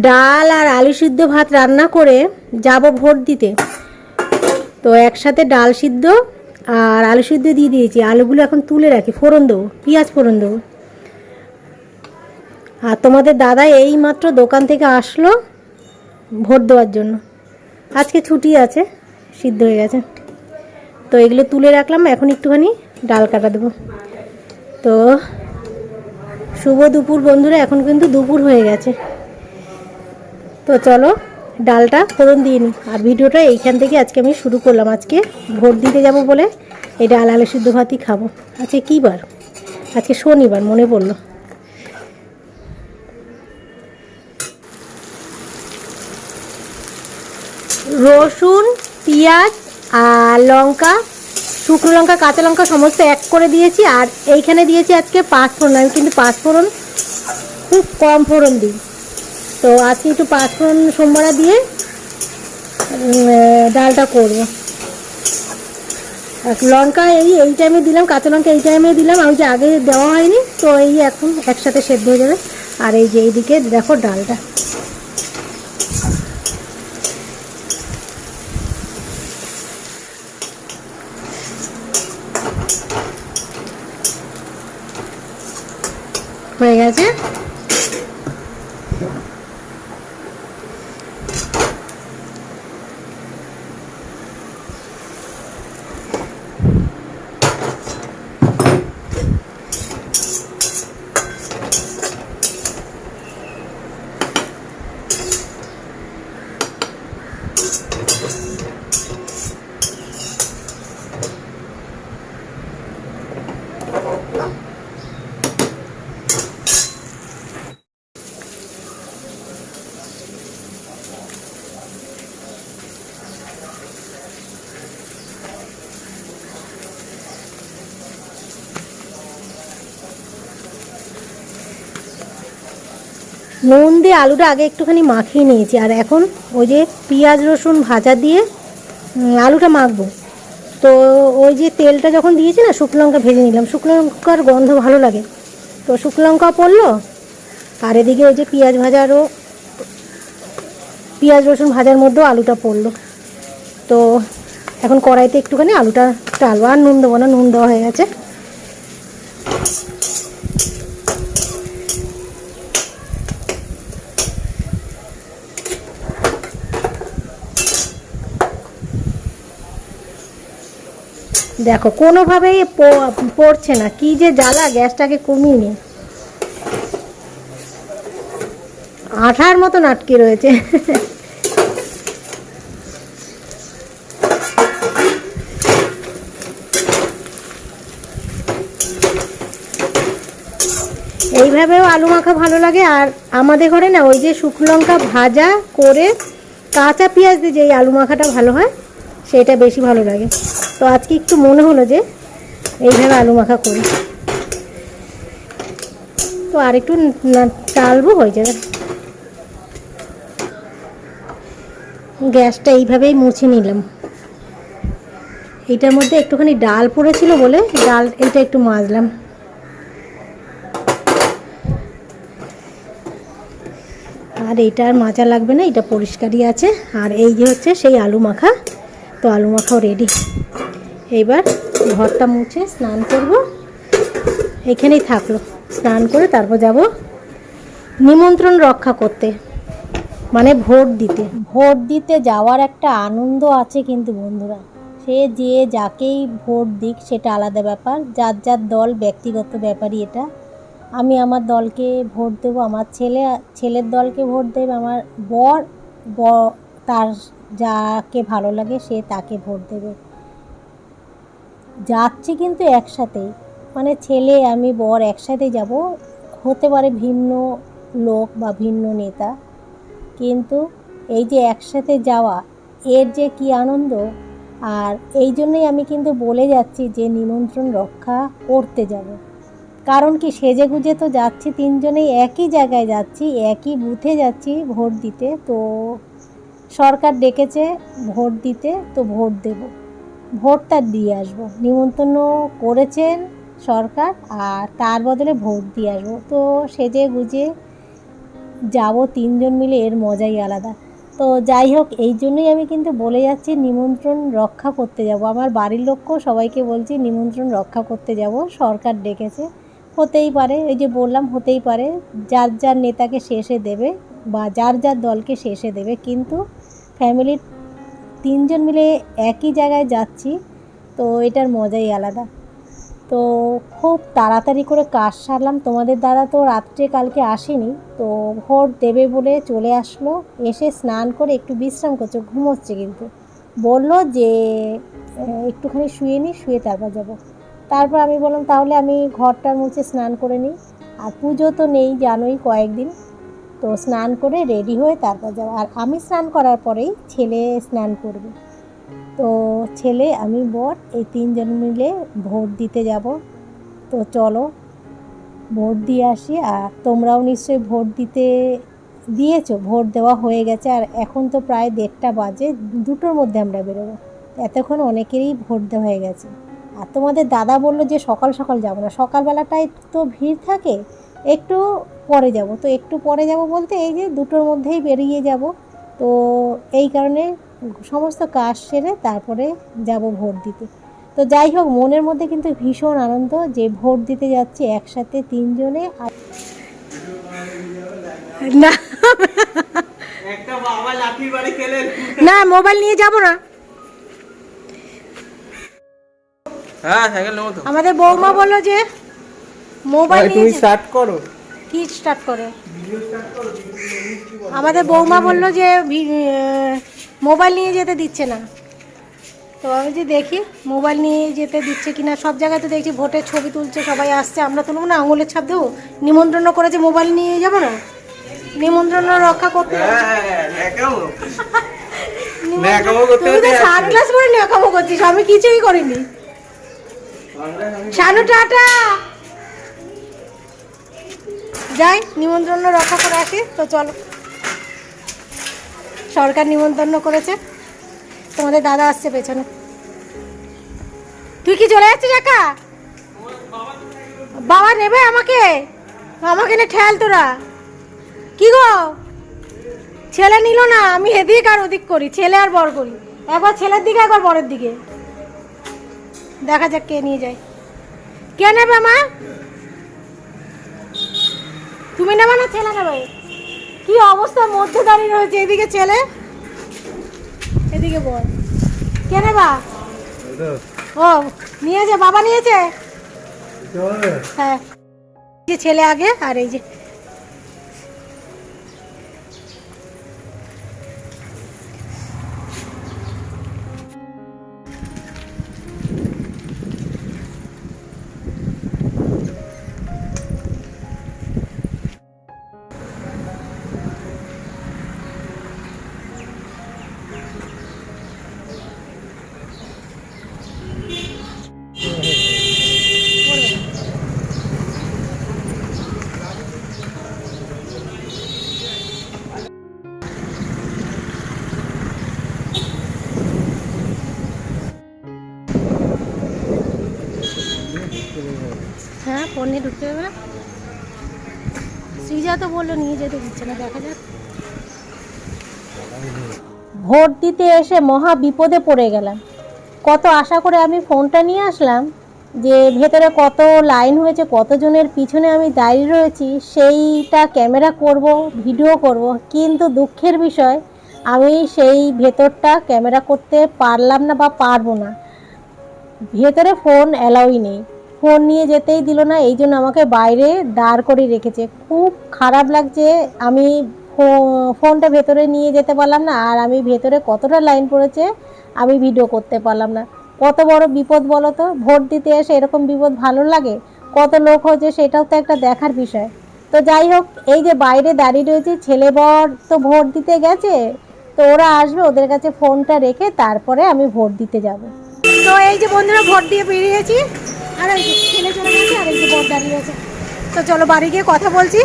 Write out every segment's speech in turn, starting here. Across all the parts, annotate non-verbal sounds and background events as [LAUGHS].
ডাল আর আলু সিদ্ধ ভাত রান্না করে যাব ভোট দিতে। তো একসাথে ডাল সিদ্ধ আর আলু সিদ্ধ দিয়ে দিয়েছি। আলুগুলো এখন তুলে রাখি। ফোড়ন দেবো, পেঁয়াজ ফোড়ন দেবো। আর তোমাদের দাদা এই মাত্র দোকান থেকে আসলো ভোট দেওয়ার জন্য। আজকে ছুটি আছে, সিদ্ধ হয়ে গেছে। তো এগুলো তুলে রাখলাম, এখন একটুখানি ডাল কাটা দেবো। তো শুভ দুপুর বন্ধুরা, এখন কিন্তু দুপুর হয়ে গেছে। তো চলো, ডালটা ফোড়ন দিয়ে নিই। আর ভিডিওটা এইখান থেকে আজকে আমি শুরু করলাম। আজকে ভোট দিতে যাব বলে এই ডাল আলু সিদ্ধ ভাতই খাব। আজকে কী বার? আজকে শনিবার, মনে পড়ল। রসুন, পেঁয়াজ আর লঙ্কা, শুকনো লঙ্কা, কাঁচা লঙ্কা সমস্ত এক করে দিয়েছি। আর এইখানে দিয়েছি আজকে পাঁচ ফোড়ন। আমি কিন্তু পাঁচ ফোড়ন খুব কম ফোড়ন দিই। তো আজকে একটু পাঁচ ফোড়ন সোমবার দিয়ে ডালটা করব। লঙ্কা এই এই টাইমে দিলাম, কাঁচা লঙ্কা এই টাইমে দিলাম আমি যে আগে দেওয়া হয়নি, তো এই এখন একসাথে সেদ্ধ হয়ে যাবে। আর এই যে এইদিকে দেখো ডালটা। হয়ে গেছে? respuesta. নুন দিয়ে আলুটা আগে একটুখানি মাখিয়ে নিয়েছি। আর এখন ওই যে পেঁয়াজ, রসুন ভাজা দিয়ে আলুটা মাখবো। তো ওই যে তেলটা যখন দিয়েছি না, শুকনো লঙ্কা ভেজে নিলাম। শুকনো লঙ্কার গন্ধ ভালো লাগে। তো শুকনো লঙ্কা পড়ল। আর এদিকে ওই যে পেঁয়াজ ভাজারও পেঁয়াজ, রসুন ভাজার মধ্যেও আলুটা পড়ল। তো এখন কড়াইতে একটুখানি আলুটা টালবো। আর নুন দেবো না, নুন দেওয়া হয়ে গেছে। দেখো, কোনোভাবেই পড়ছে না। কি যে জ্বালা গ্যাসটাকে কমিয়ে নি আঠার মতন আটকে রয়েছে। এইভাবেও আলু মাখা ভালো লাগে। আর আমাদের ঘরে না, ওই যে শুকনো লঙ্কা ভাজা করে কাঁচা পেঁয়াজ দিয়ে যে আলু মাখাটা ভালো হয়, সেটা বেশি ভালো লাগে। তো আজকে একটু মনে হলো যে এইভাবে আলু মাখা করি। তো আর একটু টালবো হয়ে যাবে। গ্যাসটা এইভাবেই মুছে নিলাম। এইটার মধ্যে একটুখানি ডাল পড়েছিল বলে ডাল এটা একটু মাজলাম। আর এইটা আর মাজা লাগবে না, এটা পরিষ্কারই আছে। আর এই যে হচ্ছে সেই আলু মাখা। তো আলু মাখাও রেডি এইবার ঘরটা মুছে স্নান করব। এখানেই থাকল। স্নান করে তারপর যাব নিমন্ত্রণ রক্ষা করতে মানে ভোট দিতে। ভোট দিতে যাওয়ার একটা আনন্দ আছে কিন্তু বন্ধুরা, সে যে যাকেই ভোট দিক সেটা আলাদা ব্যাপার। যার যার দল, ব্যক্তিগত ব্যাপারই এটা। আমি আমার দলকে ভোট দেবো, আমার ছেলে, ছেলের দলকে ভোট দেবে, আমার বর, ব- তার যাকে ভালো লাগে সে তাকে ভোট দেবে। যাচ্ছি কিন্তু একসাথেই মানে ছেলে, আমি, বর একসাথে যাব। হতে পারে ভিন্ন লোক বা ভিন্ন নেতা। কিন্তু এই যে একসাথে যাওয়া, এর যে কি আনন্দ? আর এই জন্যই আমি কিন্তু বলে যাচ্ছি যে নিমন্ত্রণ রক্ষা করতে যাব। কারণ কি সেজে গুজে তো যাচ্ছি, তিনজনেই একই জায়গায় যাচ্ছি, একই বুথে যাচ্ছি ভোট দিতে। তো সরকার ডেকেছে, ভোট দিতে, তো ভোট দেব। ভোটটা দিয়ে আসব। নিমন্ত্রণ করেছেন সরকার আর তার বদলে ভোট দিয়ে আসব। তো সেজে গুজে যাব তিনজন মিলে, এর মজাই আলাদা। তো যাই হোক, এই জন্যই আমি কিন্তু বলে যাচ্ছি, নিমন্ত্রণ রক্ষা করতে যাব। আমার বাড়ির লোককেও সবাইকে বলছি, নিমন্ত্রণ রক্ষা করতে যাব। সরকার ডেকেছে। হতেই পারে, এই যে বললাম, হতেই পারে। যার যার নেতাকে শেষে দেবে বা যার যার দলকে শেষে দেবে, কিন্তু ফ্যামিলির তিনজন মিলে একই জায়গায় যাচ্ছি, তো এটার মজাই আলাদা। তো খুব তাড়াতাড়ি করে কাজ সারলাম। তোমাদের দাদা তো রাত্রে কালকে আসেনি, তো ভোট দেবে বলে চলে আসলো। এসে স্নান করে একটু বিশ্রাম করছে, ঘুমোচ্ছে কিন্তু। বলল যে একটুখানি শুয়ে নিই শুয়ে তারপর যাব। তারপর আমি বললাম, তাহলে আমি ঘরটা মুছে স্নান করে নিই। আর পুজো তো নেই, জানোই কয়েকদিন। তো স্নান করে রেডি হয়ে তারপর যাব। আর আমি স্নান করার পরেই ছেলে স্নান করবে। তো ছেলে, আমি বর, এই তিনজন মিলে ভোট দিতে যাব। তো চলো, ভোট দিয়ে আসি। আর তোমরাও নিশ্চয়ই ভোট দিতে দিয়েছ, ভোট দেওয়া হয়ে গেছে। আর এখন তো প্রায় দেড়টা বাজে, দুটোর মধ্যে আমরা বেরোবো। এতক্ষণ অনেকেরই ভোট দেওয়া হয়ে গেছে। আর তোমাদের দাদা বলল যে সকাল সকাল যাব না। সকালবেলাটায় তো ভিড় থাকে। একটু পরে যাব। তো একটু পরে যাব বলতে এই যে দুটোর মধ্যেই বেরিয়ে যাব। তো এই কারণে সমস্ত কাজ সেরে তারপরে যাব ভোট দিতে। তো যাই হোক মনের মধ্যে কিন্তু ভীষণ আনন্দ যে ভোট দিতে যাচ্ছি একসাথে তিনজনে না। একটা বাবা লাঠির বাড়ি খেলেন না মোবাইল নিয়ে যাব না। হ্যাঁ আমাদের বৌমা বলল যে মোবাইল তুমি স্টার্ট করো। কি স্টার্ট করে? আমাদের বৌমা বলল যে ভি- মোবাইল নিয়ে যেতে দিচ্ছে না। তো আমি যে দেখি মোবাইল নিয়ে যেতে দিচ্ছে কিনা। সব জায়গায় তো দেখছি ভোটের ছবি তুলছে সবাই আসছে। আমরা তুলব না আঙুলের ছাপ দেবো। নিমন্ত্রণ করেছে মোবাইল নিয়ে যাব না? নিমন্ত্রণ রক্ষা করতে। হ্যাঁ [LAUGHS] করতে তুই তো হতে সানগ্লাস পরে ন্যাকামো করছিস আমি কিছুই করিনি। শানু টাটা! যাই, নিমন্ত্রণ রক্ষা করে আসি। তো চলো, সরকার নিমন্ত্রণ করেছে। তোমাদের দাদা আসছে পেছনে। তুই কি চলে যাচ্ছিস একা? বাবা নেবে আমাকে? আমাকে নে ঠেল তোরা। কি গো? ছেলে নিল না, আমি এদিক আর ওদিক করি, ছেলে আর বর করি। একবার ছেলের দিকে, একবার বরের দিকে। দেখা যাক কে নিয়ে যায়। কে নেবে মা? তুমি নেবে না ছেলে নেবে কি অবস্থা? মধ্যে দাঁড়িয়ে রয়েছে। এদিকে ছেলে? এদিকে বল কে নেবা? ও নিয়েছে বাবা নিয়েছে? হ্যাঁ। যে ছেলে আগে আর এই যে হ্যাঁ ফোনে ঢুকতে হবে না? শ্রীজা তো বলল নিয়ে যেতে দিচ্ছে না, দেখা যাক। ভোট দিতে এসে মহা বিপদে পড়ে গেলাম। কত আশা করে আমি ফোনটা নিয়ে আসলাম যে ভেতরে কত লাইন হয়েছে, কতজনের পিছনে আমি দাঁড়িয়ে রয়েছি, সেইটা ক্যামেরা করব, ভিডিও করব, কিন্তু দুঃখের বিষয়, আমি সেই ভেতরটা ক্যামেরা করতে পারলাম না বা পারব না। ভেতরে ফোন অ্যালাউই নেই। ফোন নিয়ে যেতেই দিল না, এই জন্য আমাকে বাইরে দাঁড় করে রেখেছে। খুব খারাপ লাগছে, আমি ফোনটা ভেতরে নিয়ে যেতে পারলাম না, আর আমি ভেতরে কতটা লাইন পড়েছে, আমি ভিডিও করতে পারলাম না। কত বড় বিপদ বলো তো? ভোট দিতে এসে এরকম বিপদ ভালো লাগে? কত লোক হয়েছে সেটাও তো একটা দেখার বিষয়। তো যাই হোক, এই যে বাইরে দাঁড়িয়ে রয়েছে, ছেলে বর তো ভোট দিতে গেছে, তো ওরা আসবে, ওদের কাছে ফোনটা রেখে তারপরে আমি ভোট দিতে যাব। তো এই যে বন্ধুরা, ভোট দিয়ে বেরিয়েছি। আর যে ছেলে চলে গেছে, আর এই বর দাঁড়িয়ে আছে তো চলো বাড়ি গিয়ে কথা বলছি।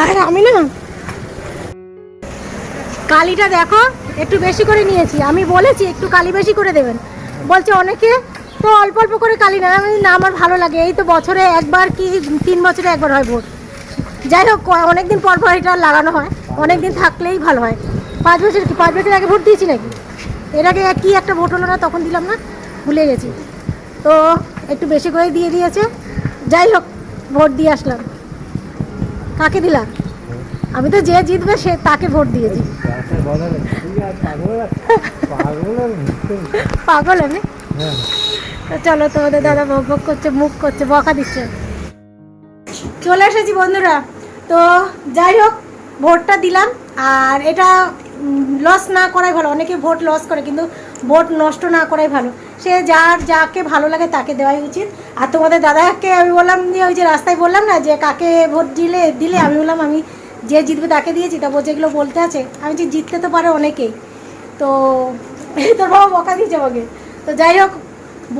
আর আমি না, কালিটা দেখো, একটু বেশি করে নিয়েছি। আমি বলেছি, একটু কালি বেশি করে দেবেন। বলছে, অনেকে তো অল্প অল্প করে কালি না আমি না, আমার ভালো লাগে। এই তো বছরে একবার কি তিন বছরে একবার হয় ভোট যাই হোক অনেক দিন পর পর এটা লাগানো হয়। অনেক দিন থাকলেই ভালো হয়। পাঁচ বছর কি, পাঁচ বছর আগে ভোট দিয়েছি নাকি? এর আগে কি একটা ভোট হলো না, তখন দিলাম না, ভুলে গেছি। তো একটু বেশি করে দিয়ে দিয়েছে। যাই হোক ভোট দিয়ে আসলাম। কাকে দিলাম? আমি তো যে জিতবে সে তাকে ভোট দিয়েছি। [LAUGHS] পাগল আমি? তো চলো তোমাদের দাদা বক বক করছে মুখ করছে বকা দিচ্ছে। চলে এসেছি বন্ধুরা। তো যাই হোক ভোটটা দিলাম। আর এটা লস না করাই ভালো। অনেকে ভোট লস করে কিন্তু ভোট নষ্ট না করাই ভালো। সে যার যাকে ভালো লাগে তাকে দেওয়াই উচিত। আর তোমাদের দাদাকে আমি বললাম যে ওই যে রাস্তায় বললাম না, যে কাকে ভোট দিলে দিলে আমি বললাম, আমি যে জিতবে তাকে দিয়েছি। তারপর যেগুলো বলতে আছে। আমি যে জিততে তো পারে অনেকেই। তো [LAUGHS] তোর বাবা বকা দিয়েছে আমাকে। তো যাই হোক,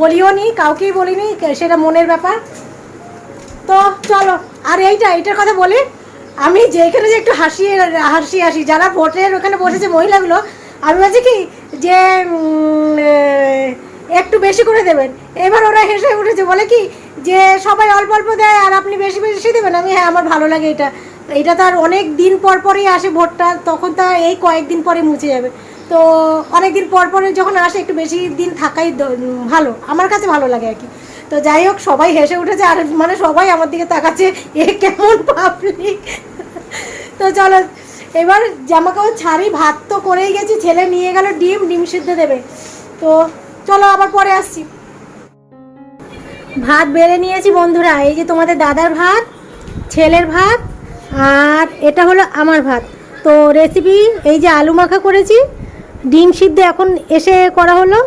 বলিও নি, কাউকেই বলিনি সেটা মনের ব্যাপার। তো চলো, আর এইটা, এইটার কথা বলি। আমি যেখানে যে একটু হাসি হাসি হাসি, যারা ভোটের ওখানে বসেছে মহিলাগুলো, আমি বলছি কি, যে একটু বেশি করে দেবেন। এবার ওরা হেসে উঠেছে, বলে কি, যে সবাই অল্প অল্প দেয় আর আপনি বেশি বেশি দেবেন। আমি হ্যাঁ আমার ভালো লাগে এটা। এটা তো আর অনেক দিন পর পরই আসে ভোটটা, তখন তো এই কয়েকদিন পরে মুছে যাবে। তো অনেক দিন পর পরে যখন আসে, একটু বেশি দিন থাকাই ভালো। আমার কাছে ভালো লাগে আর কি। তো যাই হোক, সবাই হেসে উঠেছে, আর মানে সবাই আমার দিকে তাকাচ্ছে, এ কেমন পাবলিক। তো চলো, এবার জামা কাপড় ছাড়ি, ভাত তো করেই গেছি, ছেলে নিয়ে গেল ডিম ডিম সিদ্ধ দেবে। তো চলো আবার পরে আসছি। ভাত বেড়ে নিয়েছি বন্ধুরা, এই যে তোমাদের দাদার ভাত, ছেলের ভাত, আর এটা হলো আমার ভাত। তো রেসিপি এই যে আলু মাখা করেছি, ডিম সিদ্ধ এখন এসে করা হলো,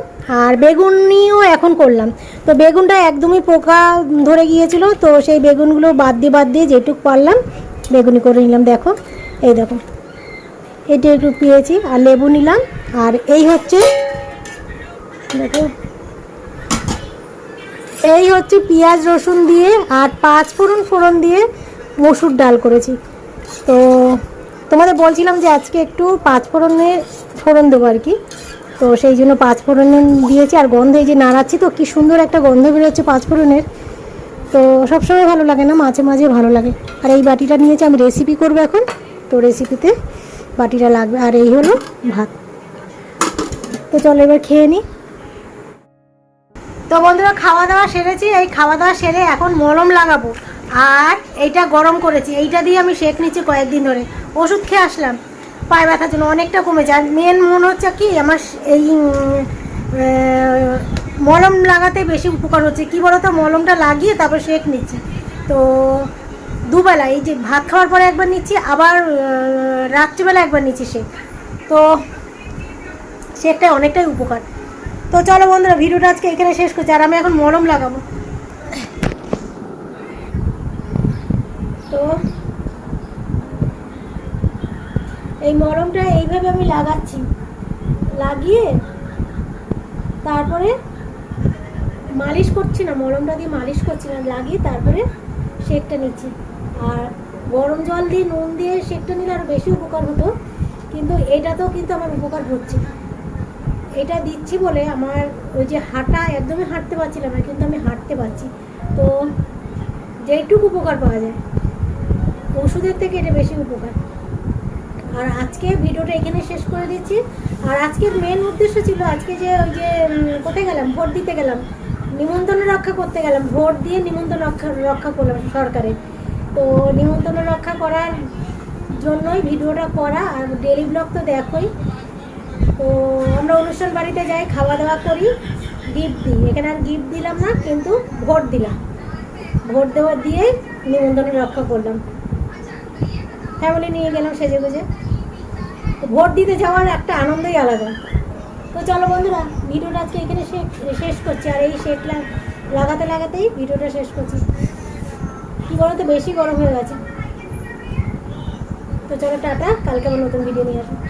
আর বেগুনিও এখন করলাম। তো বেগুনটা একদমই পোকা ধরে গিয়েছিল, তো সেই বেগুনগুলো বাদ দিয়ে বাদ দিয়ে যেটুক পারলাম, বেগুনি করে নিলাম। দেখো, এই দেখো এটা একটু পেয়েছি, আর লেবু নিলাম, আর এই হচ্ছে দেখো এই হচ্ছে পেঁয়াজ রসুন দিয়ে আর পাঁচ ফোড়ন ফোড়ন দিয়ে মসুর ডাল করেছি। তো তোমাদের বলছিলাম যে আজকে একটু পাঁচ ফোড়নের ফোড়ন দেবো আর কি। তো সেই জন্য পাঁচ ফোড়ন দিয়েছি আর গন্ধ যে নাড়াচ্ছি তো, কি সুন্দর একটা গন্ধ বেরোচ্ছে পাঁচ ফোড়নের। তো সবসময় ভালো লাগে না, মাঝে মাঝে ভালো লাগে। আর এই বাটিটা নিয়েছি, আমি রেসিপি করব এখন। তো রেসিপিতে বাটিটা লাগবে। আর এই হলো ভাত। তো চলো এবার খেয়ে নিই তো বন্ধুরা খাওয়া দাওয়া সেরেছি। এই খাওয়া দাওয়া সেরে এখন মলম লাগাবো। আর এইটা গরম করেছি। এইটা দিয়ে আমি শেক নিচ্ছি কয়েকদিন ধরে। ওষুধ খেয়ে আসলাম। পায়ে ব্যথার জন্য অনেকটা কমেছে। আর মেন মনে হচ্ছে কি, আমার এই মলম লাগাতে বেশি উপকার হচ্ছে। কি বলতো, মলমটা লাগিয়ে তারপর শেক নিচ্ছি। তো দুবেলা এই যে ভাত খাওয়ার পরে একবার নিচ্ছি, আবার রাত্রিবেলা একবার নিচ্ছি শেক। তো শেকটা অনেকটাই উপকার। তো চলো বন্ধুরা, ভিডিওটা আজকে এখানে শেষ করছি, আর আমি এখন মলম লাগাবো। তো এই মলমটা এইভাবে আমি লাগাচ্ছি। লাগিয়ে তারপরে মালিশ করছি না, মলমটা দিয়ে মালিশ করছি না লাগিয়ে তারপরে শেকটা নিচ্ছি। আর গরম জল দিয়ে, নুন দিয়ে শেকটা নিলে আরও বেশি উপকার হতো, কিন্তু এটাতেও কিন্তু আমার উপকার হচ্ছে এটা দিচ্ছি বলে আমার ওই যে হাঁটা একদমই হাঁটতে পারছিলাম না, কিন্তু আমি হাঁটতে পারছি। তো যেটুকু উপকার পাওয়া যায়। ওষুধের থেকে এটা বেশি উপকার। আর আজকে ভিডিওটা এখানে শেষ করে দিচ্ছি। আর আজকের মেন উদ্দেশ্য ছিল আজকে যে ওই যে কোথায় গেলাম? ভোট দিতে গেলাম। নিমন্ত্রণ রক্ষা করতে গেলাম। ভোট দিয়ে নিমন্ত্রণ রক্ষা রক্ষা করলাম সরকারের তো নিমন্ত্রণ রক্ষা করার জন্যই ভিডিওটা করা। আর ডেলি ব্লগ তো দেখোই। তো আমরা অনুষ্ঠান বাড়িতে যাই, খাওয়া দাওয়া করি গিফট দিই। এখানে আর গিফট দিলাম না, কিন্তু ভোট দিলাম। ভোট দেওয়া দিয়েই নিমন্ত্রণ রক্ষা করলাম। ফ্যামিলি নিয়ে গেলাম সেজে গুজে ভোট দিতে যাওয়ার একটা আনন্দই আলাদা। তো চলো বন্ধুরা, ভিডিওটা আজকে এখানে শেষ করছি। আর এই লা- লাগাতে লাগাতেই ভিডিওটা শেষ করছি। কী বলো তো বেশি গরম হয়ে গেছে। তো চলো টাটা, কালকে আবার নতুন ভিডিও নিয়ে আসব।